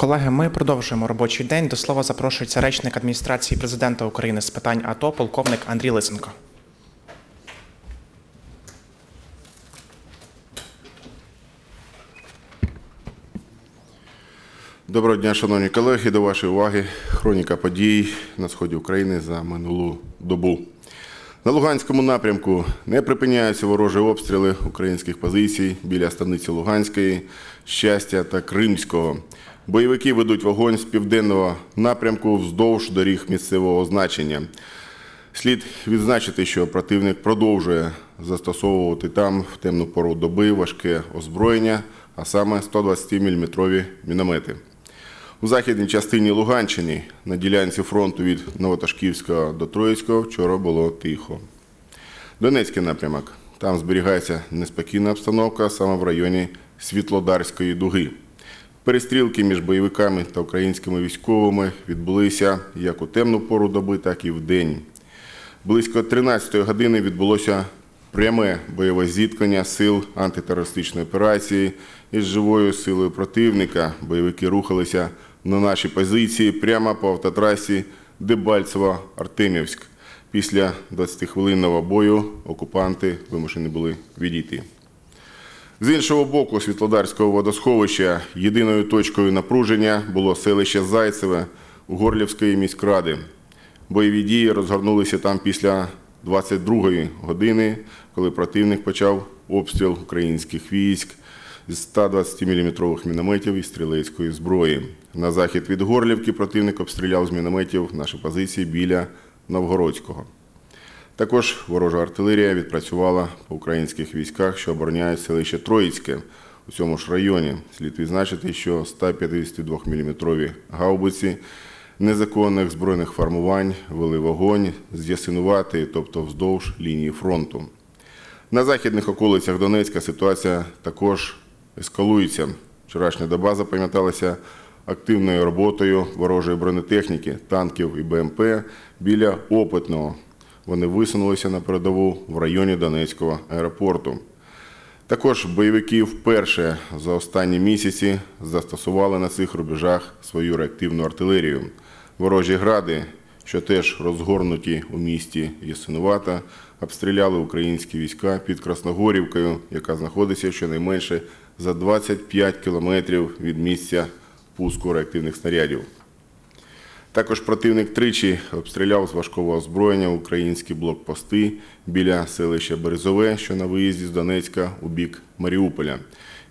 Колеги, ми продовжуємо робочий день. До слова запрошується речник адміністрації президента України з питань АТО, полковник Андрій Лисенко. Доброго дня, шановні колеги. До вашої уваги хроніка подій на сході України за минулу добу. На Луганському напрямку не припиняються ворожі обстріли українських позицій біля станиці Луганської, Щастя та Кримського. Бойовики ведуть вогонь з південного напрямку вздовж доріг місцевого значення. Слід відзначити, що противник продовжує застосовувати там в темну пору доби важке озброєння, а саме 120-мм міномети. У західній частині Луганщини на ділянці фронту від Новоташківського до Троїцького вчора було тихо. Донецький напрямок. Там зберігається неспокійна обстановка саме в районі Світлодарської дуги. Перестрілки між бойовиками та українськими військовими відбулися як у темну пору доби, так і в день. Близько 13-ї години відбулося пряме бойове зіткнення сил антитерористичної операції із живою силою противника. Бойовики рухалися на наші позиції прямо по автотрасі Дебальцево-Артемівськ. Після 20-хвилинного бою окупанти вимушені були відійти. З іншого боку Світлодарського водосховища єдиною точкою напруження було селище Зайцеве Горлівської міськради. Бойові дії розгорнулися там після 22-ї години, коли противник почав обстріл українських військ з 120-мм мінометів і стрілецької зброї. На захід від Горлівки противник обстріляв з мінометів наші позиції біля Новгородського. Також ворожа артилерія відпрацювала по українських військах, що обороняють селище Троїцьке у цьому ж районі. Слід відзначити, що 152-мм гаубиці незаконних збройних формувань вели вогонь з Ясинувати, тобто вздовж лінії фронту. На західних околицях Донецька ситуація також ескалується. Вчорашня доба запам'яталася активною роботою ворожої бронетехніки, танків і БМП біля Опитного. Вони висунулися на передову в районі Донецького аеропорту. Також бойовики вперше за останні місяці застосували на цих рубежах свою реактивну артилерію. Ворожі гради, що теж розгорнуті у місті Ясинувата, обстріляли українські війська під Красногорівкою, яка знаходиться щонайменше за 25 кілометрів від місця пуску реактивних снарядів. Також противник тричі обстріляв з важкого озброєння українські блокпости біля селища Березове, що на виїзді з Донецька у бік Маріуполя.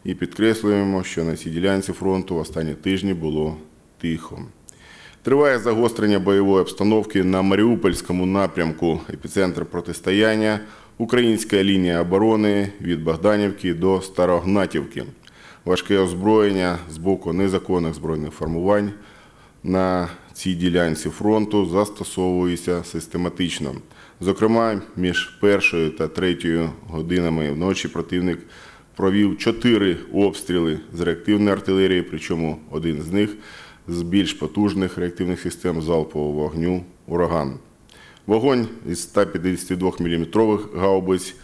І підкреслюємо, що на цій ділянці фронту в останні тижні було тихо. Триває загострення бойової обстановки на Маріупольському напрямку. Епіцентр протистояння українська лінія оборони від Богданівки до Старогнатівки. Важке озброєння з боку незаконних збройних формувань на цій ділянці фронту застосовується систематично. Зокрема, між першою та третьою годинами вночі противник провів чотири обстріли з реактивної артилерії, причому один з них з більш потужних реактивних систем залпового вогню ураган. Вогонь із 152-мм гаубиць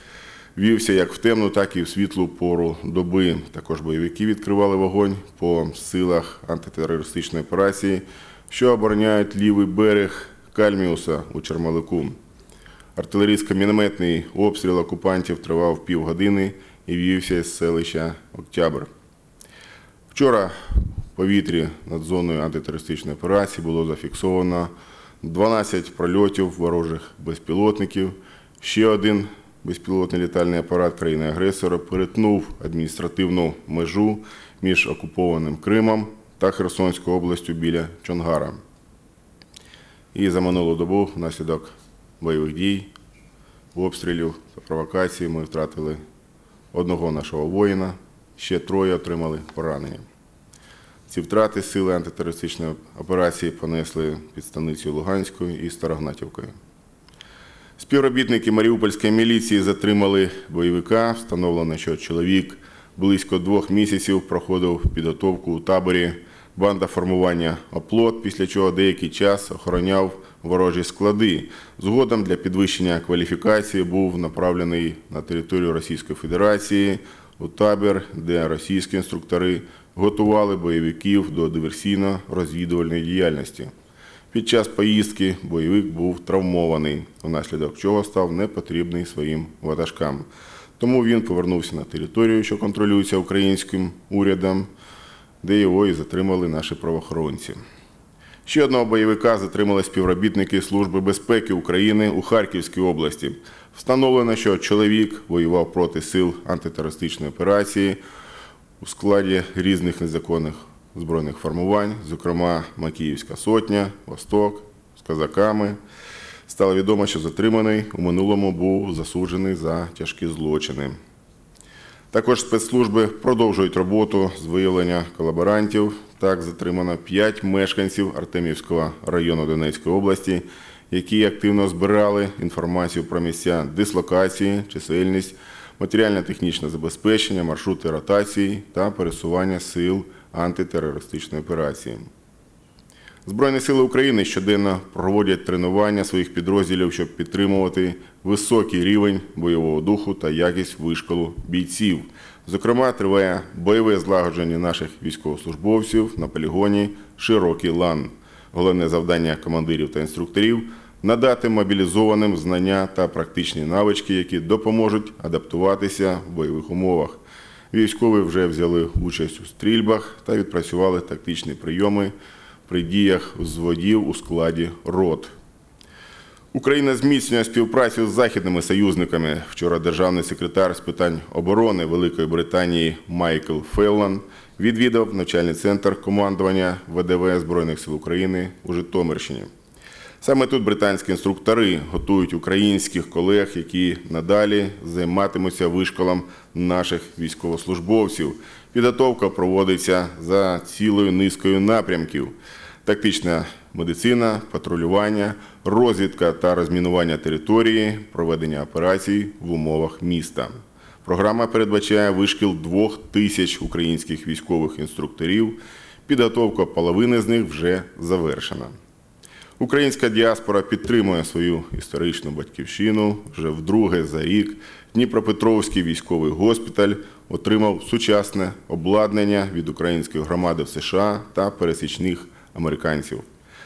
вівся як в темну, так і в світлу пору доби. Також бойовики відкривали вогонь по силах антитерористичної операції, що обороняють лівий берег Кальміуса у Чермалику. Артилерійсько-мінометний обстріл окупантів тривав півгодини і вівся з селища Октябрь. Вчора в повітрі над зоною антитерористичної операції було зафіксовано 12 прольотів ворожих безпілотників. Ще один безпілотний літальний апарат країни-агресора перетнув адміністративну межу між окупованим Кримом та Херсонською областю біля Чонгара. І за минулу добу внаслідок бойових дій, обстрілів та провокацій ми втратили одного нашого воїна, ще троє отримали поранення. Ці втрати сили антитерористичної операції понесли під станицею Луганською і Старогнатівкою. Співробітники Маріупольської міліції затримали бойовика. Встановлено, що чоловік близько двох місяців проходив підготовку у таборі банда формування оплот, після чого деякий час охороняв ворожі склади. Згодом для підвищення кваліфікації був направлений на територію Російської Федерації у табір, де російські інструктори готували бойовиків до диверсійно-розвідувальної діяльності. Під час поїздки бойовик був травмований, внаслідок чого став непотрібний своїм ватажкам. Тому він повернувся на територію, що контролюється українським урядом, де його і затримали наші правоохоронці. Ще одного бойовика затримали співробітники Служби безпеки України у Харківській області. Встановлено, що чоловік воював проти сил антитерористичної операції у складі різних незаконних збройних формувань, зокрема Макіївська сотня, Восток з казаками. Стало відомо, що затриманий у минулому був засуджений за тяжкі злочини. Також спецслужби продовжують роботу з виявлення колаборантів. Так затримано 5 мешканців Артемівського району Донецької області, які активно збирали інформацію про місця дислокації, чисельність, матеріально-технічне забезпечення, маршрути ротації та пересування сил антитерористичної операції. Збройні сили України щоденно проводять тренування своїх підрозділів, щоб підтримувати високий рівень бойового духу та якість вишколу бійців. Зокрема, триває бойове злагодження наших військовослужбовців на полігоні Широкий лан. Головне завдання командирів та інструкторів надати мобілізованим знання та практичні навички, які допоможуть адаптуватися в бойових умовах. Військові вже взяли участь у стрільбах та відпрацювали тактичні прийоми при діях взводів у складі рот. Україна зміцнює співпрацю з західними союзниками. Вчора державний секретар з питань оборони Великої Британії Майкл Феллан відвідав навчальний центр командування ВДВ Збройних сил України у Житомирщині. Саме тут британські інструктори готують українських колег, які надалі займатимуться вишколом наших військовослужбовців. Підготовка проводиться за цілою низкою напрямків: тактична медицина, патрулювання, розвідка та розмінування території, проведення операцій в умовах міста. Програма передбачає вишкіл двох тисяч українських військових інструкторів. Підготовка половини з них вже завершена. Українська діаспора підтримує свою історичну батьківщину вже вдруге за рік. Дніпропетровський військовий госпіталь отримав сучасне обладнання від української громади в США та пересічних американців.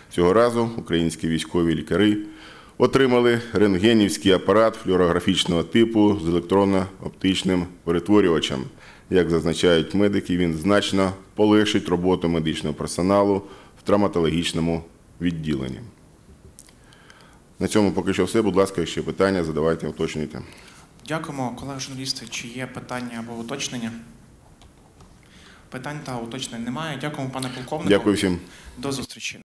Цього разу українські військові лікарі отримали рентгенівський апарат флюорографічного типу з електронно-оптичним перетворювачем. Як зазначають медики, він значно полегшить роботу медичного персоналу в травматологічному відділенні. На цьому поки що все. Будь ласка, ще питання, задавайте, уточнюйте. Дякуємо, колеги журналісти. Чи є питання або уточнення? Питань та уточнень немає. Дякуємо, пане полковнику. Дякую всім. До зустрічі.